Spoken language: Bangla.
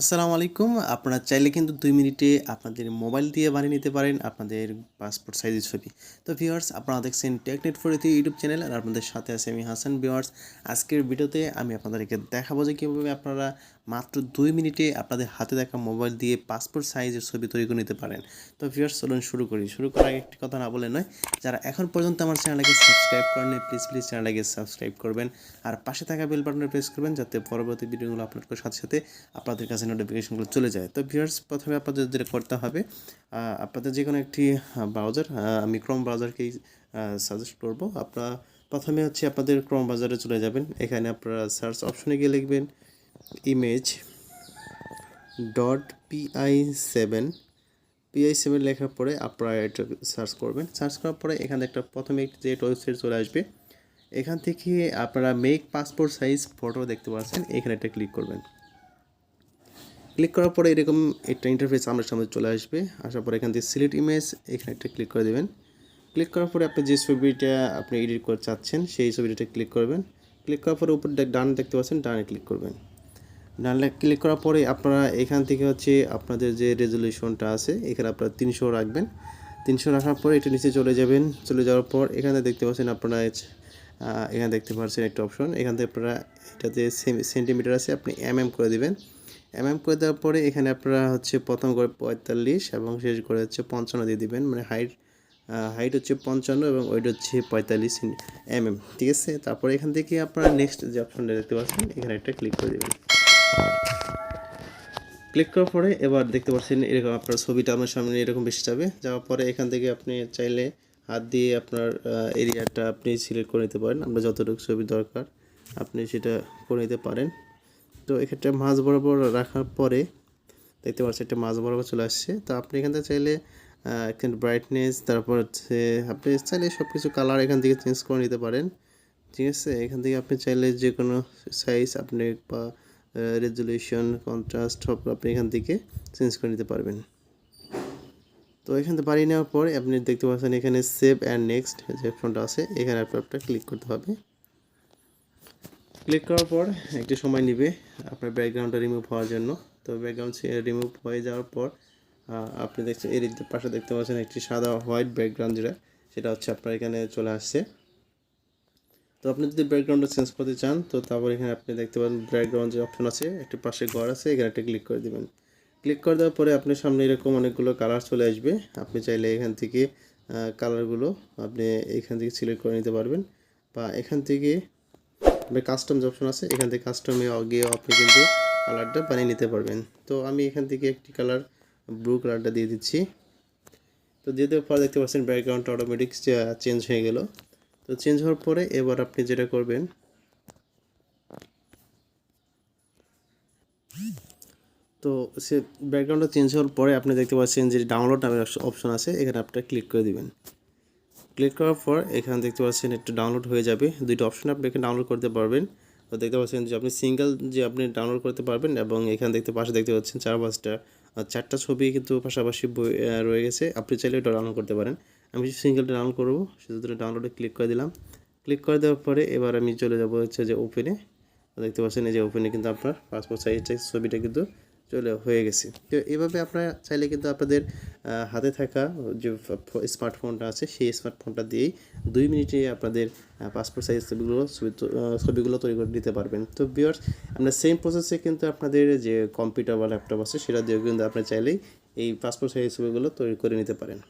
আসসালামু আলাইকুম। আপনারা চাইলে কিন্তু দুই মিনিটে আপনাদের মোবাইল দিয়ে বানিয়ে নিতে পারেন আপনাদের পাসপোর্ট সাইজের ছবি। তো ভিউয়ার্স, আপনারা দেখছেন টেকনেট ফোরিতে ইউটিউব চ্যানেল আর আপনাদের সাথে আছে আমি হাসান। ভিউয়ার্স, আজকের ভিডিওতে আমি আপনাদেরকে দেখাবো যে কীভাবে আপনারা মাত্র দুই মিনিটে আপনাদের হাতে দেখা মোবাইল দিয়ে পাসপোর্ট সাইজের ছবি তৈরি করে নিতে পারেন। তো ভিউয়ার্স, চলুন শুরু করি। শুরু করার আগে একটি কথা না বলে নয়, যারা এখন পর্যন্ত আমার চ্যানেলটাকে সাবস্ক্রাইব করেন প্লিজ প্লিজ চ্যানেলটাকে সাবস্ক্রাইব করবেন। আর পাশে থাকা বেল বাটনে প্রেস করবেন, যাতে পরবর্তী ভিডিওগুলো আপলোড করার সাথে সাথে আপনাদের কাছে নোটিফিকেশনগুলো চলে যায়। তো ভিউয়ার্স প্রথমে আপনাদের যেটা করতে হবে আপনাদের যে কোনো একটি ব্রাউজার আমি ক্রোম ব্রাউজারকেই সাজেস্ট করব। আপনারা প্রথমে হচ্ছে আপনাদের ক্রোম ব্রাউজারে চলে যাবেন। এখানে আপনারা সার্চ অপশনে গিয়ে লিখবেন image dot P I seven P I seven লেখার পরে আপনারা এটা সার্চ করবেন। সার্চ করার পরে এখানে একটা প্রথমে যে ওয়েবসাইট চলে আসবে, এখান থেকে আপনারা মেক পাসপোর্ট সাইজ ফটো দেখতে পাচ্ছেন। এখানে একটা ক্লিক করবেন। ক্লিক করার পরে এরকম একটা ইন্টারফেস আমার সামনে চলে আসবে। আসার পরে এখান থেকে সিলেক্ট ইমেজ এখানে একটা ক্লিক করে দেবেন। ক্লিক করার পরে আপনি যে ছবিটা আপনি এডিট করতে চাচ্ছেন, সেই ছবিটা ক্লিক করবেন। ক্লিক করার পরে উপর ডান দেখতে পাচ্ছেন, ডানে ক্লিক করবেন। ডানে ক্লিক করার পরে আপনারা এখান থেকে হচ্ছে আপনাদের যে রেজলিউশনটা আছে, এখানে আপনারা তিনশো রাখবেন। তিনশো রাখার পরে এটা নিচে চলে যাবেন। চলে যাওয়ার পর এখানে দেখতে পাচ্ছেন আপনারা এখানে দেখতে পাচ্ছেন একটা অপশন এখান থেকে আপনারা এটাতে সেন্টিমিটার আছে, আপনি এম এম করে দিবেন। এম এম করে দেওয়ার পরে এখানে আপনারা হচ্ছে প্রথম করে পঁয়তাল্লিশ এবং শেষ করে হচ্ছে পঞ্চান্ন দিয়ে দিবেন। মানে হাইট হাইট হচ্ছে পঞ্চান্ন এবং ওইটা হচ্ছে পঁয়তাল্লিশ এম এম ঠিক আছে? তারপরে এখান থেকে আপনারা নেক্সট যে অপশনটা দেখতে পাচ্ছেন, এখানে একটা ক্লিক করে দেবেন। ক্লিক করার পরে এবার দেখতে পাচ্ছেন এরকম আপনার ছবিটা আপনার সামনে এরকম বেশি যাবে। যাওয়ার পরে এখান থেকে আপনি চাইলে হাত দিয়ে আপনার এরিয়াটা আপনি সিলেক্ট করে নিতে পারেন। আপনার যতটুকু ছবি দরকার আপনি সেটা করে নিতে পারেন। তো এক্ষেত্রে মাছ বরাবর রাখার পরে দেখতে পাচ্ছেন একটা মাছ বরাবর চলে আসছে। তো আপনি এখান থেকে চাইলে এখানে ব্রাইটনেস তারপর হচ্ছে আপনি চাইলে সব কিছু কালার এখান থেকে চেঞ্জ করে নিতে পারেন। ঠিক আছে? এখান থেকে আপনি চাইলে যে কোনো সাইজ আপনি বা রেজলিউশন কন্ট্রাস্ট সব আপনি এখান থেকে চেঞ্জ করে নিতে পারবেন। তো এখান থেকে বাড়িয়ে নেওয়ার পরে আপনি দেখতে পাচ্ছেন এখানে সেভ অ্যান্ড নেক্সট যে অপশনটা আছে, এখানে আপনার ক্লিক করতে হবে। ক্লিক করার পর একটু সময় নেবে আপনার ব্যাকগ্রাউন্ডটা রিমুভ হওয়ার জন্য। তো ব্যাকগ্রাউন্ড রিমুভ হয়ে যাওয়ার পর আপনি দেখছেন এর পাশে দেখতে পাচ্ছেন একটি সাদা হোয়াইট ব্যাকগ্রাউন্ড যেটা, সেটা হচ্ছে আপনার এখানে চলে আসছে। তো আপনি যদি ব্যাকগ্রাউন্ডটা চেঞ্জ করতে চান, তো তারপর এখানে আপনি দেখতে পাবেন ব্যাকগ্রাউন্ড যে অপশন আছে, একটি পাশে ঘর আছে, এখানে একটা ক্লিক করে দেবেন। ক্লিক করে দেওয়ার পরে আপনার সামনে এরকম অনেকগুলো কালার চলে আসবে। আপনি চাইলে এখান থেকে কালারগুলো আপনি এখান থেকে সিলেক্ট করে নিতে পারবেন। বা এখান থেকে কাস্টম যে অপশন আছে, এখান থেকে কাস্টমে গিয়েও আপনি কিন্তু কালারটা বানিয়ে নিতে পারবেন। তো আমি এখান থেকে একটি কালার ব্লু কালারটা দিয়ে দিচ্ছি। তো দিয়ে দেওয়ার পর দেখতে পাচ্ছেন ব্যাকগ্রাউন্ডটা অটোমেটিক চেঞ্জ হয়ে গেল। তো চেঞ্জ হওয়ার পরে এবার আপনি যেটা করবেন, তো সে ব্যাকগ্রাউন্ডটা চেঞ্জ হওয়ার পরে আপনি দেখতে পাচ্ছেন যে ডাউনলোড নামের অপশন আছে, এখানে আপনারা ক্লিক করে দিবেন। ক্লিক করার পর এখানে দেখতে পাচ্ছেন একটু ডাউনলোড হয়ে যাবে। দুইটা অপশন আপনি এখানে ডাউনলোড করতে পারবেন। তো দেখতে পাচ্ছেন যে আপনি সিঙ্গেল যে আপনি ডাউনলোড করতে পারবেন এবং এখানে দেখতে পাশে দেখতে পাচ্ছেন চার পাঁচটা চারটা ছবি কিন্তু পাশাপাশি রয়ে গেছে। আপনি চাইলে ওটা ডাউনলোড করতে পারেন। আমি সিঙ্গেলটা ডাউনলোড করব সেক্ষেত্রে ডাউনলোডে ক্লিক করে দিলাম। ক্লিক করে দেওয়ার পরে এবার আমি চলে যাব হচ্ছে যে ওপেনে দেখতে পাচ্ছেন এই যে ওপেনে কিন্তু আপনার পাসপোর্ট সাইজের ছবিটা কিন্তু চলে হয়ে গেছে। তো এভাবে আপনারা চাইলে কিন্তু আপনাদের হাতে থাকা যে স্মার্টফোনটা আছে, সেই স্মার্টফোনটা দিয়েই দুই মিনিটে আপনাদের পাসপোর্ট সাইজ ছবিগুলো, ছবি ছবিগুলো তৈরি করে দিতে পারবেন। তো বিয়ার্স আপনার সেম প্রসেসে কিন্তু আপনাদের যে কম্পিউটার বা ল্যাপটপ আছে, সেটা দিয়েও কিন্তু আপনি চাইলেই এই পাসপোর্ট সাইজ ছবিগুলো তৈরি করে নিতে পারেন।